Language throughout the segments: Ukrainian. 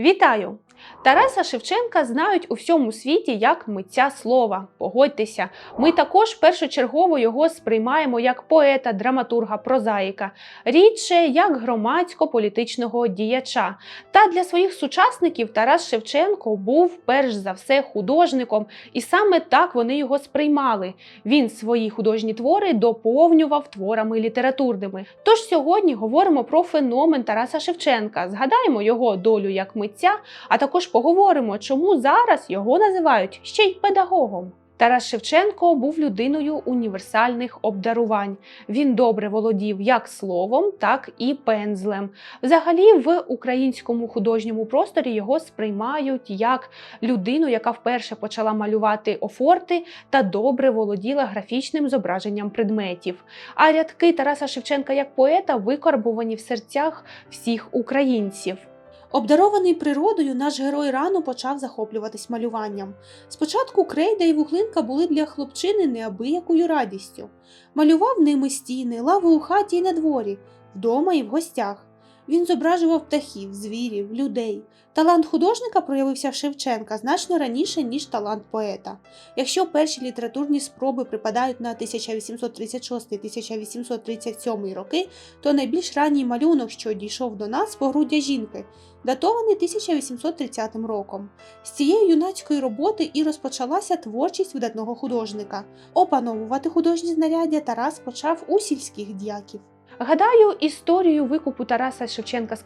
Вітаю! Тараса Шевченка знають у всьому світі як митця слова. Погодьтеся, ми також першочергово його сприймаємо як поета, драматурга, прозаїка, рідше як громадсько-політичного діяча. Та для своїх сучасників Тарас Шевченко був перш за все художником, і саме так вони його сприймали. Він свої художні твори доповнював творами літературними. Тож сьогодні говоримо про феномен Тараса Шевченка, згадаємо його долю як митця, а також поговоримо, чому зараз його називають ще й педагогом. Тарас Шевченко був людиною універсальних обдарувань. Він добре володів як словом, так і пензлем. Взагалі, в українському художньому просторі його сприймають як людину, яка вперше почала малювати офорти та добре володіла графічним зображенням предметів. А рядки Тараса Шевченка як поета викарбувані в серцях всіх українців. Обдарований природою, наш герой рано почав захоплюватись малюванням. Спочатку крейда і вуглинка були для хлопчини неабиякою радістю. Малював ними стіни, лаву у хаті і на дворі, вдома і в гостях. Він зображував птахів, звірів, людей. Талант художника проявився в Шевченка значно раніше, ніж талант поета. Якщо перші літературні спроби припадають на 1836-1837 роки, то найбільш ранній малюнок, що дійшов до нас, погруддя жінки, датований 1830 роком. З цієї юнацької роботи і розпочалася творчість видатного художника. Опановувати художні знаряддя Тарас почав у сільських діяків. Гадаю, історію викупу Тараса Шевченка з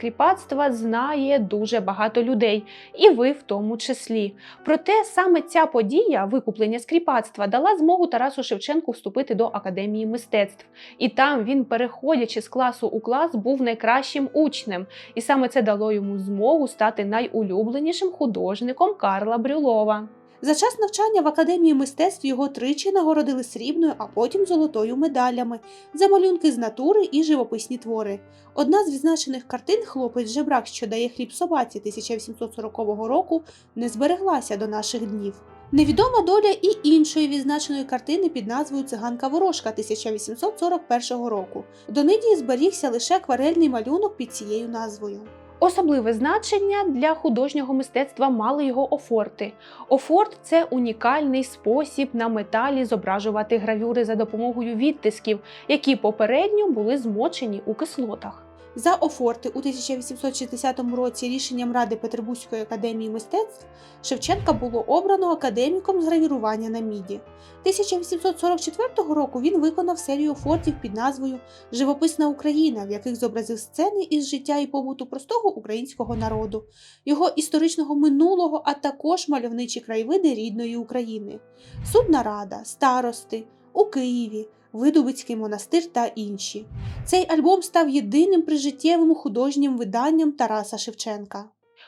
знає дуже багато людей, і ви в тому числі. Проте саме ця подія, викуплення з кріпацтва, дала змогу Тарасу Шевченку вступити до академії мистецтв. І там він, переходячи з класу у клас, був найкращим учнем. І саме це дало йому змогу стати найулюбленішим художником Карла Брюлова. За час навчання в академії мистецтв його тричі нагородили срібною, а потім золотою медалями за малюнки з натури і живописні твори. Одна з відзначених картин Хлопець жебрак, що дає хліб собаці 1840 року, не збереглася до наших днів. Невідома доля і іншої відзначеної картини під назвою Циганка Ворожка 1841 року. До нині зберігся лише акварельний малюнок під цією назвою. Особливе значення для художнього мистецтва мали його офорти. Офорт це унікальний спосіб на металі зображувати гравюри за допомогою відтисків, які попередньо були змочені у кислотах. За офорти у 1860 році рішенням Ради Петербурзької академії мистецтв Шевченка було обрано академіком з гравірування на міді. 1844 року він виконав серію офортів під назвою Живописна Україна, в яких зобразив сцени із життя і побуту простого українського народу, його історичного минулого, а також мальовничі краєвиди рідної України, Судна Рада, старости у Києві. Видубицький монастир та інші. Цей альбом став єдиним прижиттєвим художнім виданням Тараса Шевченка.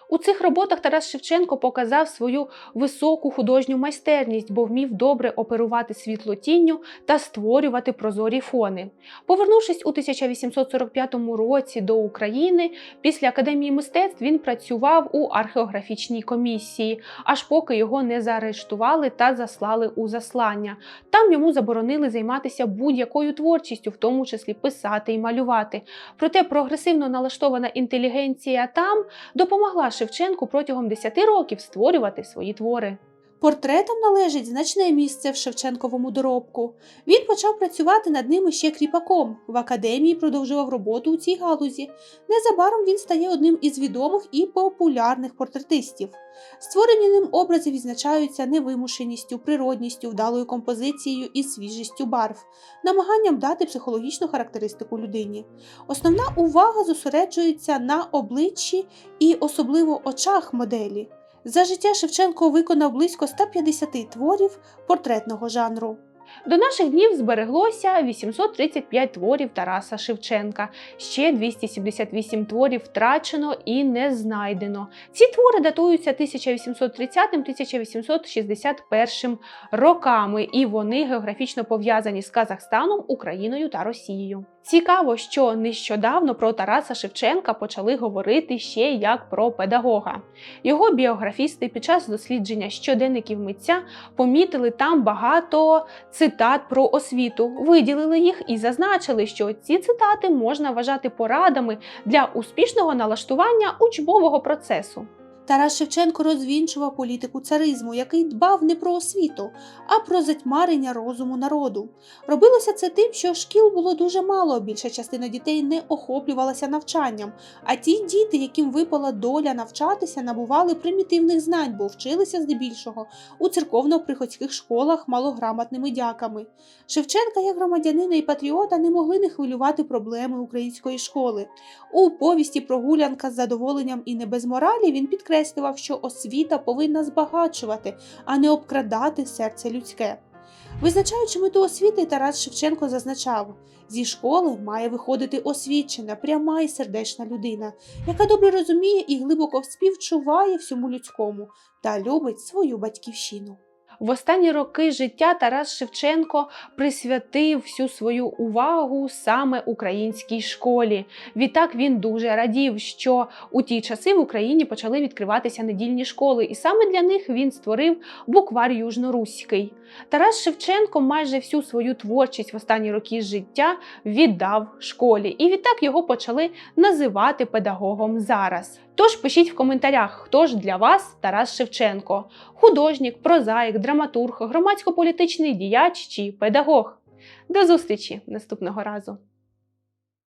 У цих роботах Тарас Шевченко показав свою високу художню майстерність, бо вмів добре оперувати світлотінню та створювати прозорі фони. Повернувшись у 1845 році до України, після академії мистецтв він працював у археографічній комісії, аж поки його не заарештували та заслали у заслання. Там йому заборонили займатися будь-якою творчістю, в тому числі писати і малювати. Проте прогресивно налаштована інтелігенція там допомогла Шевченку протягом 10 років створювати свої твори. Портретам належить значне місце в Шевченковому доробку. Він почав працювати над ними ще кріпаком. В академії продовжував роботу у цій галузі. Незабаром він стає одним із відомих і популярних портретистів. Створені ним образи відзначаються невимушеністю, природністю, вдалою композицією і свіжістю барв, намаганням дати психологічну характеристику людині. Основна увага зосереджується на обличчі і особливо очах моделі. За життя Шевченко виконав близько 150 творів портретного жанру. До наших днів збереглося 835 творів Тараса Шевченка. Ще 278 творів втрачено і не знайдено. Ці твори датуються 1830-1861 роками, і вони географічно пов'язані з Казахстаном, Україною та Росією. Цікаво, що нещодавно про Тараса Шевченка почали говорити ще як про педагога. Його біографісти під час дослідження щоденників митця помітили там багато цитат про освіту, виділили їх і зазначили, що ці цитати можна вважати порадами для успішного налаштування учбового процесу. Тарас Шевченко розвінчував політику царизму, який дбав не про освіту, а про затьмарення розуму народу. Робилося це тим, що шкіл було дуже мало, більша частина дітей не охоплювалася навчанням, а ті діти, яким випала доля навчатися, набували примітивних знань, бо вчилися здебільшого у церковно-приходських школах малограмотними дяками. Шевченка, як громадянина і патріота, не могли не хвилювати проблеми української школи. У повісті прогулянка з задоволенням і не без моралі він підкреслював, що освіта повинна збагачувати, а не обкрадати серце людське. Визначаючи мету освіти, Тарас Шевченко зазначав, зі школи має виходити освічена, пряма і сердечна людина, яка добре розуміє і глибоко співчуває всьому людському та любить свою батьківщину. В останні роки життя Тарас Шевченко присвятив всю свою увагу саме українській школі. Відтак він дуже радів, що у ті часи в Україні почали відкриватися недільні школи, і саме для них він створив буквар Южноруський. Тарас Шевченко майже всю свою творчість в останні роки життя віддав школі, і відтак його почали називати педагогом зараз. Тож пишіть в коментарях, хто ж для вас Тарас Шевченко: художник, прозаїк, драматург, громадсько-політичний діяч чи педагог. До зустрічі наступного разу!